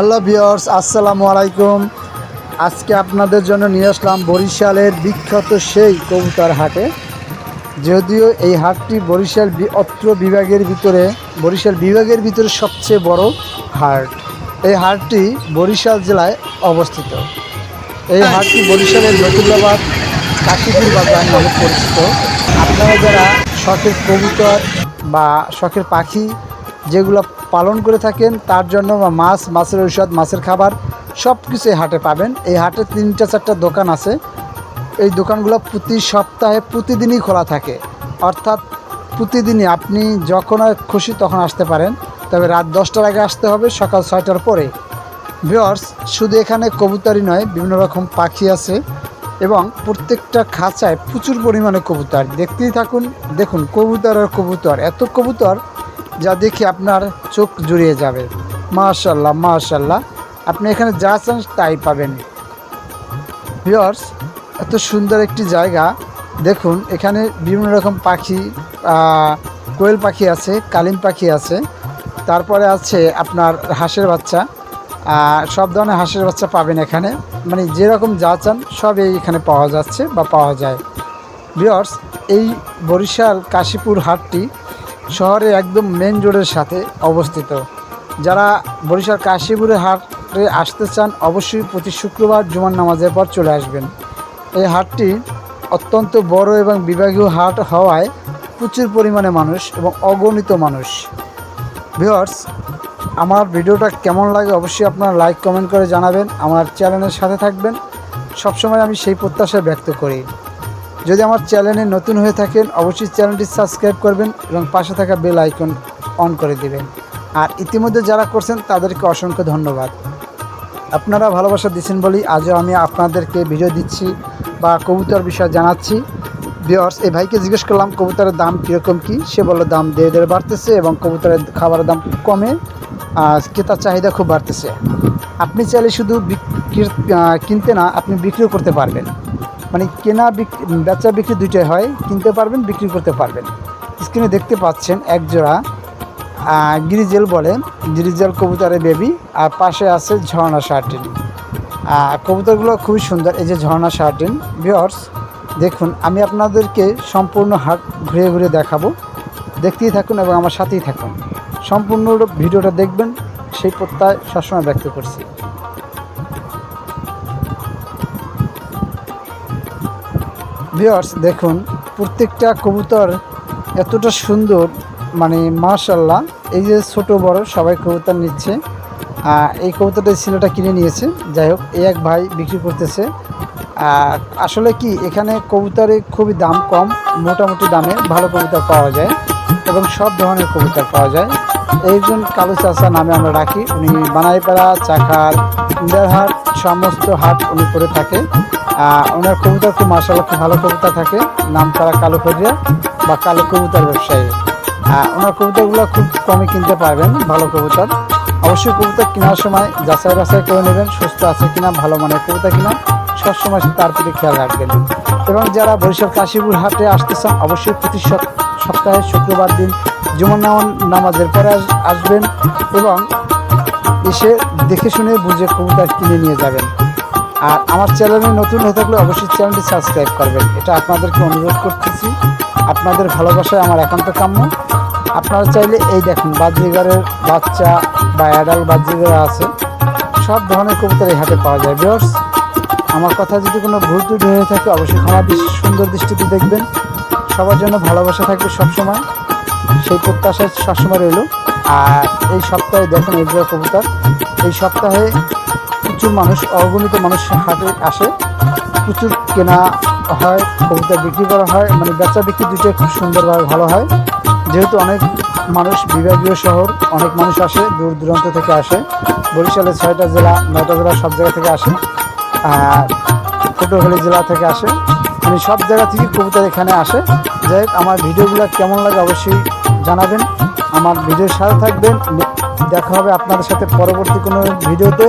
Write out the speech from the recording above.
Hello বিয়ার্স আসসালামু আলাইকুম। আজকে আপনাদের জন্য নিয়ে আসলাম বরিশালের বিখ্যাত সেই কবুতর হাটে। যদিও এই হাটটি বরিশাল অত্র বিভাগের ভিতরে, বরিশাল বিভাগের ভিতরে সবচেয়ে বড় হাট। এই হাটটি বরিশাল জেলায় অবস্থিত। এই হাটটি বরিশালের নতুল্লাবাদ কাশীপুর বাজার নামে পরিচিত। আপনারা যারা শখের কবুতর বা শখের পাখি যেগুলো পালন করে থাকেন, তার জন্য মাছ, মাছের ঔষধ, মাছের খাবার সব কিছু হাটে পাবেন। এই হাটে তিনটা, চারটা দোকান আছে। এই দোকানগুলো প্রতি সপ্তাহে প্রতিদিনই খোলা থাকে। অর্থাৎ প্রতিদিনই আপনি যখন খুশি তখন আসতে পারেন। তবে রাত দশটার আগে আসতে হবে, সকাল ছয়টার পরে। ভিওর্স শুধু এখানে কবুতরই নয়, বিভিন্ন রকম পাখি আছে এবং প্রত্যেকটা খাঁচায় প্রচুর পরিমাণে কবুতর। দেখতেই থাকুন, দেখুন কবুতর আর কবুতর। এত কবুতর যা দেখে আপনার চোখ জুড়িয়ে যাবে। মাশাল্লাহ মাশাল্লাহ আপনি এখানে যা চান তাই পাবেন। ভিওর্স এত সুন্দর একটি জায়গা। দেখুন, এখানে বিভিন্ন রকম পাখি কোয়েল পাখি আছে, কালিম পাখি আছে। তারপরে আছে আপনার হাঁসের বাচ্চা। সব ধরনের হাঁসের বাচ্চা পাবেন এখানে। মানে যেরকম যা চান, সবই এখানে পাওয়া যাচ্ছে বা পাওয়া যায়। ভিওর্স এই বরিশাল কাশীপুর হাটটি শহরের একদম মেন রোডের সাথে অবস্থিত। যারা বরিশাল কাশীপুরের হাটে আসতে চান, অবশ্যই প্রতি শুক্রবার জুমার নামাজের পর চলে আসবেন। এই হাটটি অত্যন্ত বড় এবং বিভাগীয় হাট হওয়ায় প্রচুর পরিমাণে মানুষ এবং অগণিত মানুষ। ভিওর্স আমার ভিডিওটা কেমন লাগে অবশ্যই আপনারা লাইক কমেন্ট করে জানাবেন, আমার চ্যানেলের সাথে থাকবেন। সবসময় আমি সেই প্রত্যাশা ব্যক্ত করি। যদি আমার চ্যানেলে নতুন হয়ে থাকেন, অবশ্যই চ্যানেলটি সাবস্ক্রাইব করবেন এবং পাশে থাকা বেল আইকন অন করে দিবেন। আর ইতিমধ্যে যারা করছেন, তাদেরকে অসংখ্য ধন্যবাদ। আপনারা ভালোবাসা দিচ্ছেন বলেই আজও আমি আপনাদেরকে ভিডিও দিচ্ছি বা কবুতর বিষয়ে জানাচ্ছি। ভিওর্স এই ভাইকে জিজ্ঞেস করলাম, কবুতরের দাম কীরকম কী? সে বলল, দাম ধীরে ধীরে বাড়তেছে এবং কবুতরের খাবারের দাম কমে, আর ক্রেতার চাহিদা খুব বাড়তেছে। আপনি চাইলে শুধু কিনতে না, আপনি বিক্রিও করতে পারবেন। মানে কেনা বেচা বিক্রি দুইটাই হয়, কিনতে পারবেন, বিক্রি করতে পারবেন। স্ক্রিনে দেখতে পাচ্ছেন এক জোড়া গিরিজেল বলে, গিরিজেল কবুতরের বেবি আর পাশে আছে ঝর্ণা শার্টিন। কবুতরগুলো খুবই সুন্দর, এই যে ঝর্ণা শার্টিন। ভিওর্স দেখুন, আমি আপনাদেরকে সম্পূর্ণ হাট ঘুরে ঘুরে দেখাবো। দেখতেই থাকুন এবং আমার সাথেই থাকুন। সম্পূর্ণ ভিডিওটা দেখবেন, সেই প্রত্যয় সবসময় ব্যক্ত করছি। ভিওর্স দেখুন, প্রত্যেকটা কবুতর এতটা সুন্দর মানে মাশাল্লাহ এই যে ছোট, বড় সবাই কবুতর নিচ্ছে। এই কবুতরটা ছেলেটা কিনে নিয়েছে। যাই হোক, এই এক ভাই বিক্রি করতেছে। আসলে কি, এখানে কবুতরে খুবই দাম কম, মোটামুটি দামে ভালো কবুতর পাওয়া যায় এবং সব ধরনের কবুতর পাওয়া যায়। একজন কালু চাষা নামে আমরা রাখি উনি বানাইপাড়া চাকার ইন্দারহাট, সমস্ত হাট উনি করে থাকে। ওনার কবিতা খুব মাসাল্লাহ খুব ভালো কবিতা থাকে। নাম তারা কালো ফরিয়া বা কালো কবিতার ব্যবসায়ী। ওনার কবিতাগুলো খুব কমে কিনতে পারবেন, ভালো কবিতার অবশ্যই কবিতা কেনার সময় যাচাই বাছাই করে নেবেন, সুস্থ আছে কিনা, ভালো মানের কবিতা কিনা, সবসময় তার প্রতি খেয়াল রাখবেন। এবং যারা বরিশাল কাশীপুর হাটে আসতে চান অবশ্যই প্রতি সপ্তাহে শুক্রবার দিন জুমার নাম- নামাজের পরে আসবেন এবং এসে দেখে শুনে বুঝে কবিতা কিনে নিয়ে যাবেন। আর আমার চ্যানেলে নতুন হয়ে থাকলে অবশ্যই চ্যানেলটি সাবস্ক্রাইব করবেন। এটা আপনাদেরকে অনুরোধ করতেছি। আপনাদের ভালোবাসায় আমার একান্ত কাম্য। আপনারা চাইলে এই দেখুন বাজরিগারের বাচ্চা বা অ্যাডাল বাজরিগার আছে। সব ধরনের কবুতর এই হাটে পাওয়া যায়। বিয়ার্স আমার কথা যদি কোনো ভুল ত্রুটি হয়ে থাকে, অবশ্যই ক্ষমা সুন্দর দৃষ্টিতে দেখবেন। সবার জন্য ভালোবাসা থাকবে সবসময়। সেই প্রত্যাশা সবসময় রইল। আর এই সপ্তাহে দেখুন যে কবুতর, এই সপ্তাহে প্রচুর মানুষ, অগণিত মানুষ হাটে আসে। প্রচুর কেনা হয়, কবিতা বিক্রি করা হয় মানে বেচা বিক্রি দুটোই খুব সুন্দরভাবে ভালো হয়। যেহেতু অনেক মানুষ বিভাগীয় শহর, অনেক মানুষ আসে, দূর দূরান্ত থেকে আসে। বরিশালের ছয়টা জেলা, নয়টা জেলা সব জায়গা থেকে আসে। আর পটুয়াখালী জেলা থেকে আসে। মানে সব জায়গা থেকে কবিতা এখানে আসে। যাই হোক, আমার ভিডিওগুলো কেমন লাগে অবশ্যই জানাবেন। আমার ভিডিওর সাথে থাকবেন। দেখা হবে আপনাদের সাথে পরবর্তী কোনো ভিডিওতে।